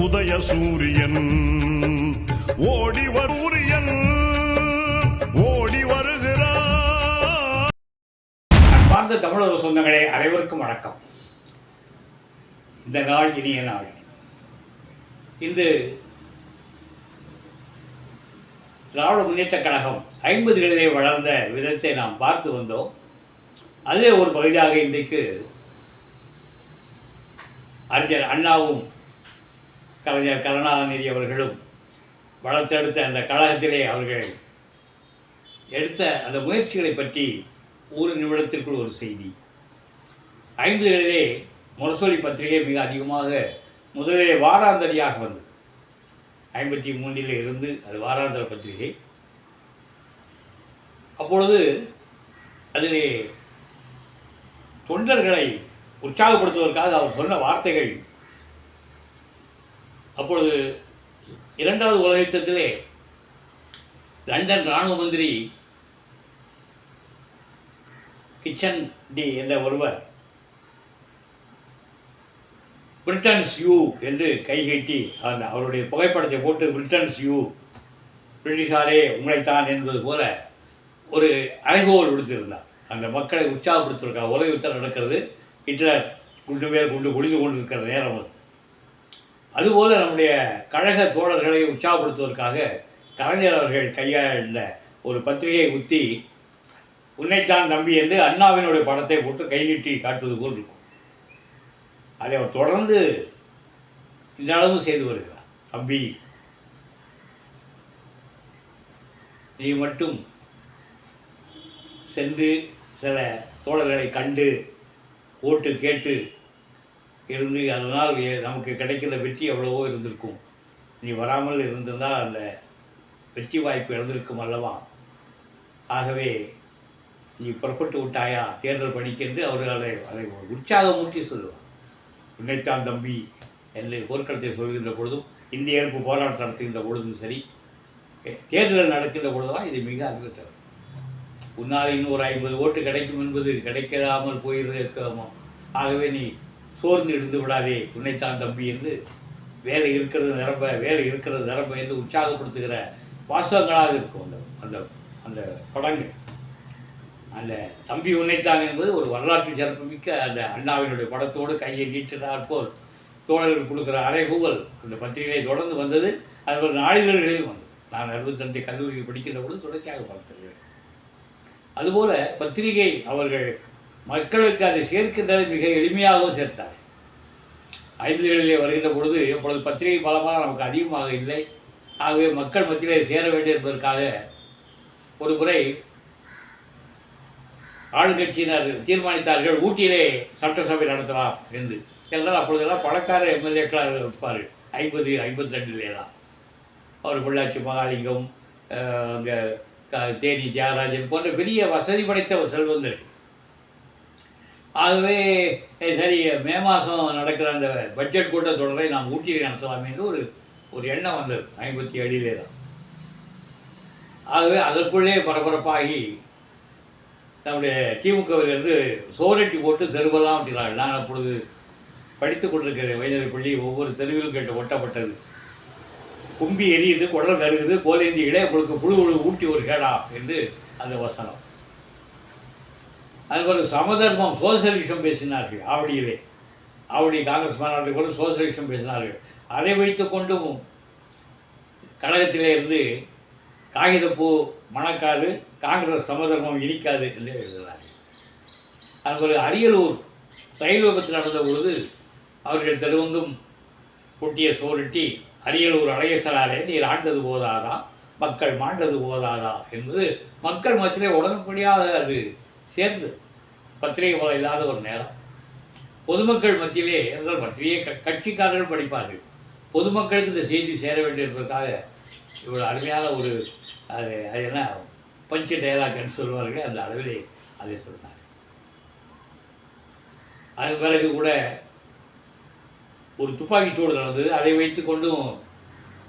உதய சூரியன். ஓடி வரூரியன் ஓடி வருகிறார். அன்பார்ந்த தமிழர் சொந்தங்களே அனைவருக்கும் வணக்கம். இந்த நாள் இனிய நாள். இன்று திராவிட முன்னேற்ற கழகம் ஐம்பதுகளிலே வளர்ந்த விதத்தை நாம் பார்த்து வந்தோம். அதே ஒரு பகுதியாக இன்றைக்கு அறிஞர் அண்ணாவும் கலைஞர் கருணாநிதி அவர்களும் வளர்த்தெடுத்த அந்த கழகத்திலே அவர்கள் எடுத்த அந்த முயற்சிகளை பற்றி ஒரு நிமிடத்திற்குள் ஒரு செய்தி. ஐம்பதுகளிலே முரசொலி பத்திரிகை மிக அதிகமாக முதலிலே வாராந்தரியாக வந்தது. ஐம்பத்தி மூன்றில் இருந்து அது வாராந்திர பத்திரிகை. அப்பொழுது அதிலே தொண்டர்களை உற்சாகப்படுத்துவதற்காக அவர் சொன்ன வார்த்தைகள் அப்பொழுது இரண்டாவது உலக யுத்தத்திலே லண்டன் இராணுவ மந்திரி கிச்சன் டி என்ற ஒருவர் பிரிட்டன்ஸ் யூ என்று கைகட்டி அந்த அவருடைய புகைப்படத்தை போட்டு பிரிட்டன்ஸ் யூ பிரிட்டிஷாரே உங்களைத்தான் என்பது போல ஒரு அறைகோல் விடுத்திருந்தார் அந்த மக்களை உற்சாகப்படுத்துவதற்காக உலக யுத்தம் நடக்கிறது. ஹிட்லர் குண்டு மேல் குண்டு குடிந்து கொண்டிருக்கிற நேரம் அது. அதுபோல் நம்முடைய கழக தோழர்களை உற்சாகப்படுத்துவதற்காக கலைஞர் அவர்கள் கையாண்ட ஒரு பத்திரிகை உத்தி உன்னைத்தான் தம்பி என்று அண்ணாவினுடைய படத்தை போட்டு கை நீட்டி காட்டுவது போல் இருக்கும். அதை அவர் தொடர்ந்து இந்த அளவும் செய்து வருகிறார். தம்பி நீ மட்டும் சென்று சில தோழர்களை கண்டு ஓட்டு கேட்டு இருந்து அதனால் நமக்கு கிடைக்கிற வெற்றி எவ்வளவோ இருந்திருக்கும். நீ வராமல் இருந்திருந்தால் அந்த வெற்றி வாய்ப்பு இழந்திருக்கும் அல்லவா? ஆகவே நீ புறப்பட்டு விட்டாயா? தேர்தல் பணிக்கென்று அவர்கள் அதை அதை உற்சாகமூட்டி சொல்லுவார். உன்னைத்தான் தம்பி என்று போர்க்களத்தை சொல்கின்ற பொழுதும் இந்திய எதிர்ப்பு போராட்டம் நடத்துகின்ற பொழுதும் சரி தேர்தல் நடக்கின்ற பொழுதுதான் இது மிக அறிவித்தவர் உன்னால் இன்னொரு ஐம்பது ஓட்டு கிடைக்கும் என்பது கிடைக்காமல் போயிருக்க ஆகவே நீ சோர்ந்து இருந்து விடாதே உன்னைத்தான் தம்பி என்று வேலை இருக்கிறது நிரம்ப வேலை இருக்கிறது நிரம்ப என்று உற்சாகப்படுத்துகிற வாசகங்களாக இருக்கும் அந்த அந்த அந்த படங்கள். அந்த தம்பி உன்னைத்தான் என்பது ஒரு வரலாற்று சிறப்புமிக்க அந்த அண்ணாவினுடைய படத்தோடு கையை நீட்டினார் போல் தோழர்கள் கொடுக்குற அறைகூவல் அந்த பத்திரிகை தொடர்ந்து வந்தது அது ஒரு நாளிதழ்களிலும் வந்தது. நான் அறுபத்தி ரெண்டு கல்லூரியில் படிக்கின்ற பொழுது தொடர்ச்சியாக பார்த்திருக்கிறேன். அதுபோல் பத்திரிகை அவர்கள் மக்களுக்கு அதை சேர்க்கின்றதை மிக எளிமையாகவும் சேர்த்தார். ஐம்பதுகளிலே வருகின்ற பொழுது இப்பொழுது பத்திரிகை பலமாக நமக்கு அதிகமாக இல்லை. ஆகவே மக்கள் மத்தியிலே சேர வேண்டும் என்பதற்காக ஒரு முறை ஆளுங்கட்சியினர் தீர்மானித்தார்கள் ஊட்டியிலே சட்டசபை நடத்தலாம் என்று. எல்லாம் அப்பொழுதெல்லாம் பணக்கார எம்எல்ஏக்களாக இருப்பார் ஐம்பது ஐம்பத்தி ரெண்டுலாம் அவர் பொள்ளாச்சி மகாலிங்கம் அங்கே தேனி தியாகராஜன் போன்ற பெரிய வசதி படைத்த ஒரு செல்வந்தர்கள். ஆகவே சரி மே மாதம் நடக்கிற அந்த பட்ஜெட் கூட்டத்தொடரை நாம் ஊட்டியில் நடத்தலாம் என்று ஒரு ஒரு எண்ணம் வந்தது. ஐம்பத்தி ஏழிலே தான். ஆகவே அதற்குள்ளே பரபரப்பாகி நம்முடைய திமுகவிலிருந்து சோரட்டி போட்டு தெருவெல்லாம் விட்டுகிறார்கள் நான் அப்பொழுது படித்து கொண்டிருக்கிற வைணர் பள்ளி ஒவ்வொரு தெருவிலும் கேட்டு ஒட்டப்பட்டது. கும்பி எரியுது குடல் கருகுது கோலேந்தி இளைய உங்களுக்கு புழு புழு ஊட்டி ஒரு கேடா என்று அந்த வசனம். அது பிறகு சமதர்மம் சோசியலிசம் பேசினார்கள் ஆவடியிலே. ஆவடி காங்கிரஸ் மாநாட்டில் கூட சோசியலிசம் பேசினார்கள். அதை வைத்துக்கொண்டும் கழகத்திலே இருந்து காகிதப்பூ மணக்காது காங்கிரஸ் சமதர்மம் இனிக்காது என்று எழுதுகிறார்கள் அதுபோல் அரியலூர் ரயில் விபத்து நடந்த பொழுது அவர்கள் தெருவெங்கும் கொட்டிய சோரிட்டி அரியலூர் அழகேசனாரே நீர் ஆண்டது போதாதா? மக்கள் மாண்டது போதாதா? என்பது மக்கள் மத்தியிலே உடனடியாக அது சேர்ந்து பத்திரிகை போல இல்லாத ஒரு நேரம். பொதுமக்கள் மத்தியிலே என்றால் பத்திரிகை க- கட்சிக்காரர்கள் படிப்பார்கள். பொதுமக்களுக்கு இந்த செய்தி சேர வேண்டும் என்பதற்காக இவ்வளோ அருமையான ஒரு அது அது என்ன பஞ்ச டயலாக்னு என்று சொல்வார்கள். அந்த அளவிலே அதை சொன்னார் அதன் பிறகு கூட ஒரு துப்பாக்கிச் சூடு நடந்தது. அதை வைத்துக்கொண்டும்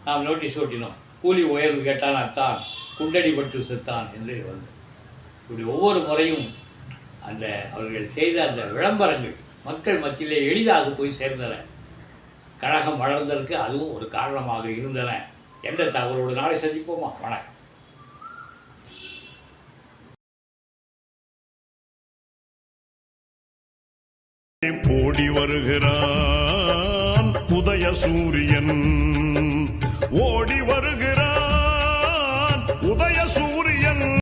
நாம் நோட்டீஸ் ஓட்டினோம். கூலி உயர்வு கேட்டான் அத்தான் குண்டடிபட்டு செத்தான் என்று வந்து. இப்படி ஒவ்வொரு முறையும் அந்த அவர்கள் செய்த அந்த விளம்பரங்கள் மக்கள் மத்தியிலே எளிதாக போய் சேர்ந்தன. கழகம் வளர்ந்ததற்கு அதுவும் ஒரு காரணமாக இருந்தன. எந்த தகவலோடு நாளை சந்திப்போமா? வணக்கம். வருகிறான் உதய சூரியன் ஓடி வருகிறான்.